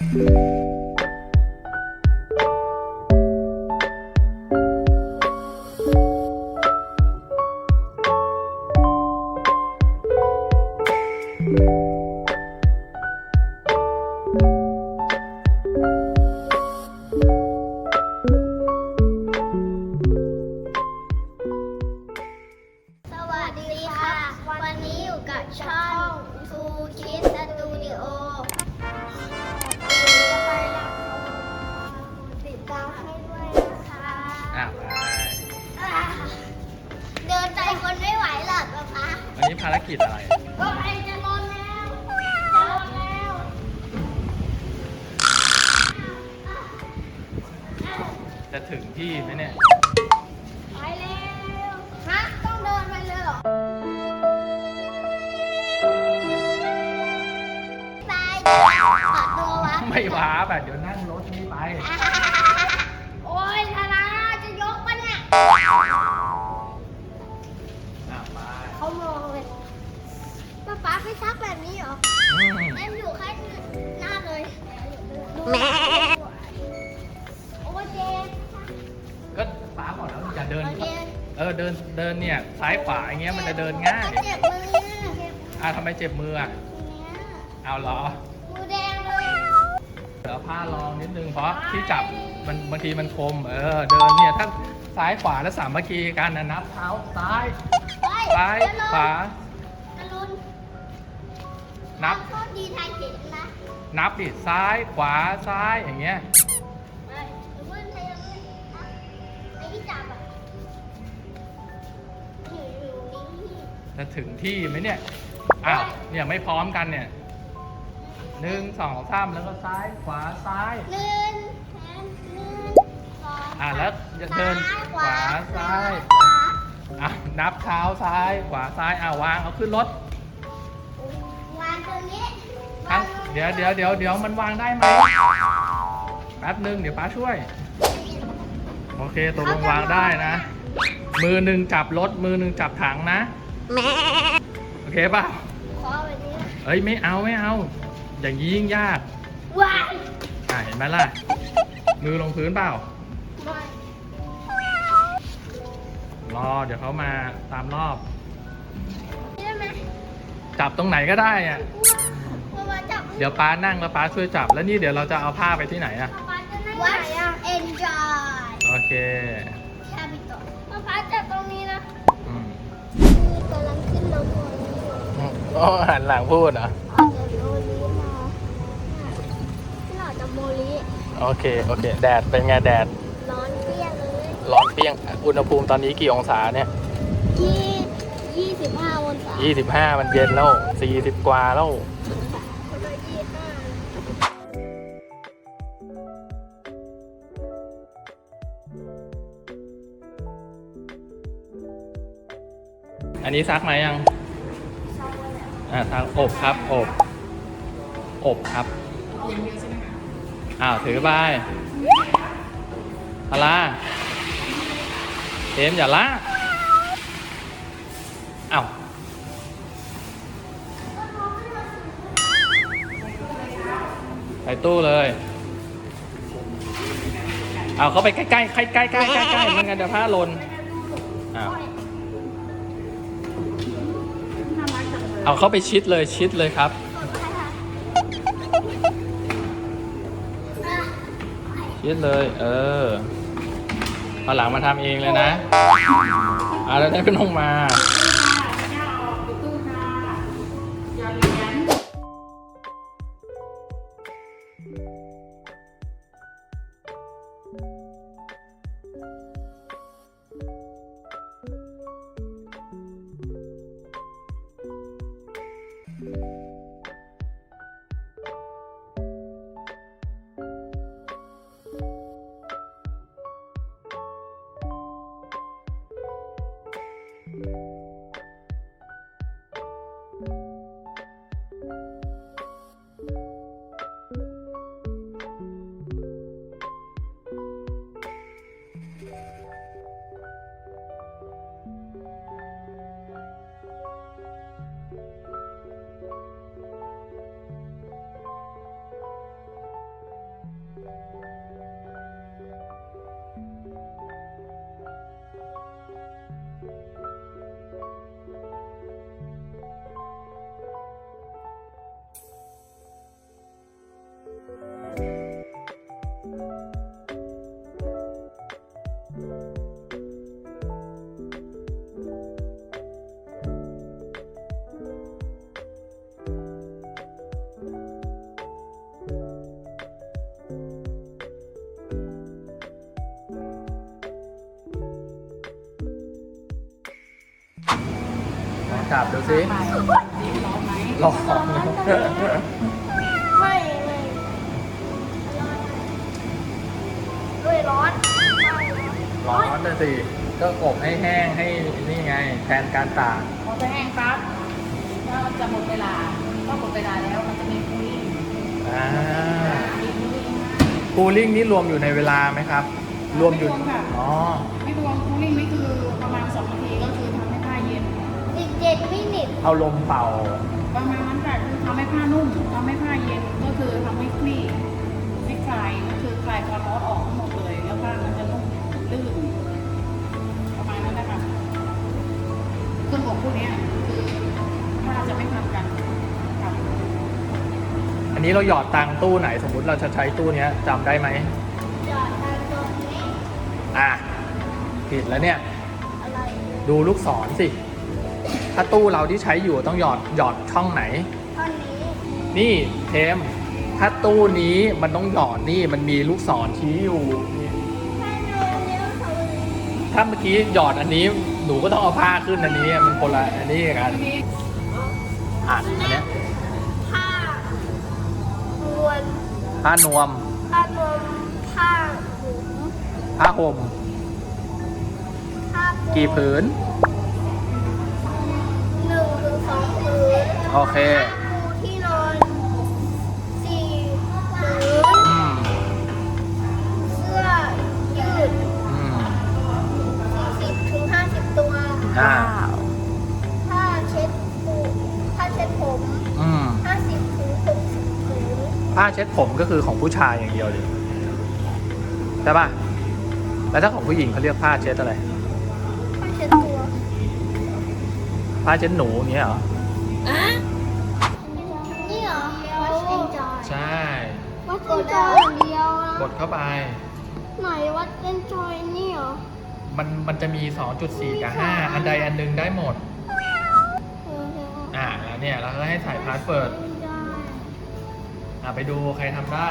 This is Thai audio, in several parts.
ส ภารกิจอะไรก็ไอจะลนแล้วจะลนแล้วจะถึงที่ไหมเนี่ย ไปเร็วฮะต้องเดินไปเลยเหรอไปขอตัววะไม่ว้าแบบเดี๋ยวนั่งรถนี้ไป โอ้ยธนาจะยกปะเนี่ย เออเดินเดินเนี่ยซ้ายขวาอย่างเงี้ยมันจะเดินง่ายเจ็บมือเจ็บอะทำไมเจ็บมืออะเนี่ยเอาเหรอมือแดงเลยเดี๋ยวผ้ารองนิดนึงเพราะที่จับมันบางทีมันคมเออเดินเนี่ยถ้าซ้ายขวาแล้วสามัคคีกันนะนับเท้าซ้ายเฮ้ยซ้ายจะลงขวาจะลนนับโทษดีไทยเห็นนะนับดิซ้ายขวาซ้ายอย่างเงี้ย จะถึงที่ไหมเนี่ย อ้าว เนี่ยไม่พร้อมกันเนี่ยหนึ่งสองสามแล้วก็ซ้ายขวาซ้าย หนึ่งแขนหนึ่งสองอะแล้วจะเดินซ้ายขวาขวาซ้ายขวาอะนับเท้าซ้ายขวาซ้ายอะวางเอาขึ้นรถวางตรงนี้ครัวาบงตรงนี้เดี๋ยวเดี๋ยวเดี๋ยวเดี๋ยวมันวางได้ไหมแป๊บหนึ่งเดี๋ยวป้าช่วย โอเคตกลงวางได้นะ มือหนึ่งจับรถมือหนึ่งจับถังนะ แม่โอเคเปล่าขอแบบนี้เอ้ยไม่เอาไม่เอา อย่างนี้ยิ่งยากวางอะเห็นไหมล่ะ มือลงพื้นเปล่าวางรอเดี๋ยวเขามาตามรอบ ได้ไหมจับตรงไหนก็ได้อะกลัวจับเดี๋ยวป้านั่งแล้วป้าช่วยจับแล้วนี่เดี๋ยวเราจะเอาผ้าไปที่ไหนอะ ป๊าจะนั่งไหนอะ enjoy โอเค โอ้หันหลังพูดเหรอออกจากโมลีมาขึ้นออกจากโมลีโอเคโอเค แดดเป็นไงแดดร้อนเปรี้ยงเลยร้อนเปรี้ยงอุณหภูมิตอนนี้กี่องศาเนี่ยยี่ยี่สิบห้าองศา25มันเย็นแล้ว40กว่าแล้วคนละยี่ห้าอันนี้ซักมายังช อ่าทางอบครับอบอบครับอ้าวถือไปพาราเอมอย่าละอ้าวใส่ตู้เลย เอาเข้าไปใกล้ๆใกล้ๆใกล้ๆใกล้ๆใกล้ๆไม่งั้นเดี๋ยวผ้าหล่น เอาเข้าไปชิดเลยชิดเลยครับ ชิดเลย เออเอาหลังมาทำเองเลยนะเอาแล้วได้เป็นลงมา ลองจับดูสิไปร้อนไหมลองไม่ไม่ด้วยร้อนร้อนนะสิก็อบให้แห้งให้นี่ไง แทนการตากพอจะแห้งปั๊บก็จะหมดเวลาก็หมดเวลาแล้วมันจะมีคูลิ่งอ่ามีคูลิ่งคูลิ่งนี่รวมอยู่ในเวลาไหมครับ รวมอยู่ไม่รวมค่ะอ๋อไม่รวมคูลิ่งนี่คือประมาณ อีกเจ็ดมินิเอาลมเป่าประมาณนั้นแต่คือทำให้ผ้านุ่มทำให้ผ้าเย็นก็คือทำให้คลี่ให้คลายก็คือคลายความร้อนออกทั้งหมดเลย แล้วผ้ามันจะนุ่มลื่นประมาณนั้นนะคะเครื่องอบพวกเนี้ยคือผ้าจะไม่ทำกันค่ะอันนี้เราหยอดตังตู้ไหนสมมุติเราจะใช้ตู้เนี้ยจำได้ไหมจอดทางตรงนี้อะผิดแล้วเนี่ยอะไรดูลูกศรสิ ถ้าตู้เราที่ใช้อยู่ต้องหยอดหยอดช่องไหน ท่อนนี้นี่เทมถ้าตู้นี้มันต้องหยอดนี่มันมีลูกศรชี้อยู่นี่ถ้าดูนิ้วเขาถ้าเมื่อกี้หยอดอันนี้หนูก็ต้องเอาผ้าขึ้นอันนี้มันคนละอันนี้กันทีนี้อะอันเนี้ยผ้าลวนผ้านวมผ้านวมผ้าหุมผ้าห่มผ้าปูกี่ผืนหนึ่งถึง สองผืนโอเค ผ้าปูที่นอนสี่ผืนอืมเสื้อยืดอืมสี่สิบถึงห้าสิบตัว อ่าผ้าเช็ดปูผ้าเช็ดผมอืมห้าสิบถึงหกสิบผืนผ้าเช็ดผมก็คือของผู้ชายอย่างเดียวเลยใช่ป่ะแล้วถ้าของผู้หญิงเขาเรียกผ้าเช็ดอะไร ผ้าเช็ดตัว ผ้าเช็ดหนูอย่างเงี้ยเหรอนี่เหรอ Watch Enjoy ใช่ Watch Enjoy อย่างเดียวนะกดเข้าไป ไหน Watch Enjoy นี่เหรอมันมันจะมี 2.4 กับ 5 อันใดอันหนึงได้หมด เออเอออ่าแล้วเนี่ยเราก็ให้ใส่พาสเวิร์ด Enjoy อ่าไปดูใครทำได้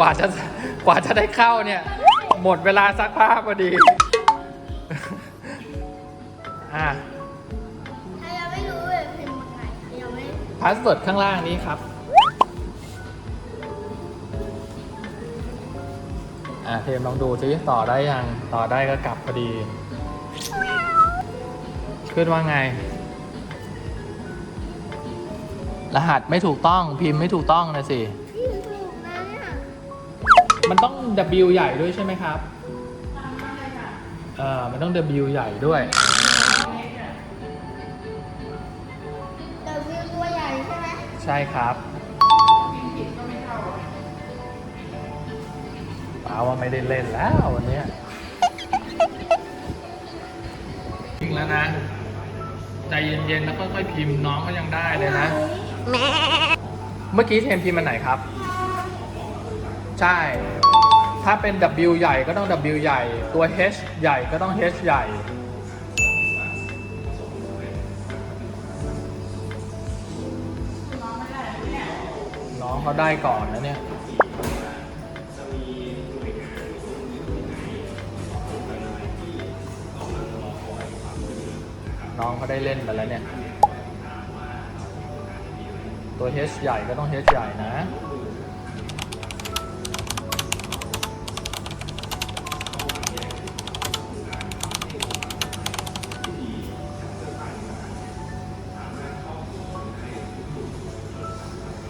ว่าจะกว่าจะได้เข้าเนี่ย หมดเวลาซักผ้าพอดีอ่าถ้ายังไม่รู้เลยพิมพ์ยังไงยังไม่พาสเวิร์ดข้างล่างนี้ครับอ่าเทมลองดูซิต่อได้ยังต่อได้ก็กลับพอดี ขึ้นว่าไง รหัสไม่ถูกต้องพิมพ์ไม่ถูกต้องนะสิ มันต้อง W ใหญ่ด้วยใช่ไหมครับเออมันต้อง W ใหญ่ด้วย แต่วิวตัวใหญ่ใช่ไหมใช่ครับป้าว่าไม่ได้เล่นแล้ววันเนี้ยจริงแล้วนะ ใจเย็นๆแล้วค่อยๆพิมพ์น้องก็ยังได้เลยนะเมื่อกี้เทมพิมพ์มันไหนครับ ใช่ ถ้าเป็น W ใหญ่ก็ต้อง W ใหญ่ ตัว H ใหญ่ก็ต้อง H ใหญ่ น้องเขาได้ก่อนนะเนี่ยน้องเขาได้เล่นไปแล้วเนี่ย ตัว H ใหญ่ก็ต้อง H ใหญ่นะ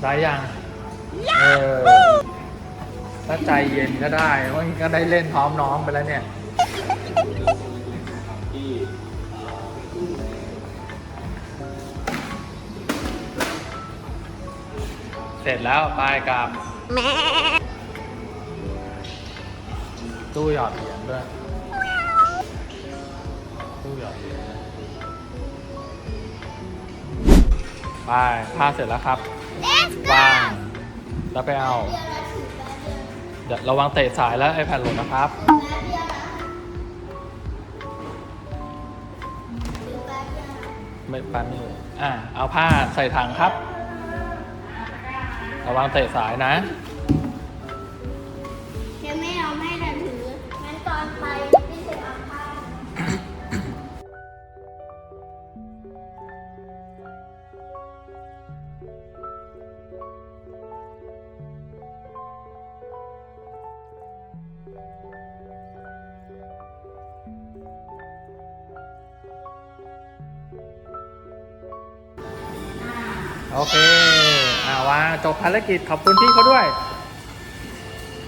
ได้ยัง เออ ถ้าใจเย็นก็ได้ว่าก็ได้เล่นพร้อมน้องไปแล้วเนี่ย เสร็จแล้วไปกับตู้หยอดเหรียญด้วย ตู้หยอดเหรียญไปผ้าเสร็จแล้วครับ Let's วางแล้วไปเอา เดี๋ยวระวังเตะสายแล้วไอแผ่นหล่นนะครับ ไม่ปานไม่หล่นอะเอาผ้าใส่ถังครับ ระวังเตะสายนะ โอเคอ่าวางจบภารกิจขอบคุณพี่เขาด้วย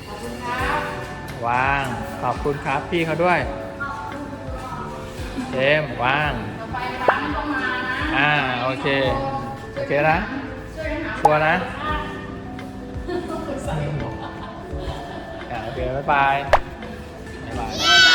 ขอบคุณครับวางขอบคุณครับพี่เขาด้วยเจมส์วางต่อไปร้านต้องมานะอ่าโอเคโอเคนะช่วยกันหาชัวร์นะอ่าโอเคบ๊ายบายบ๊ายบายบ๊ายบ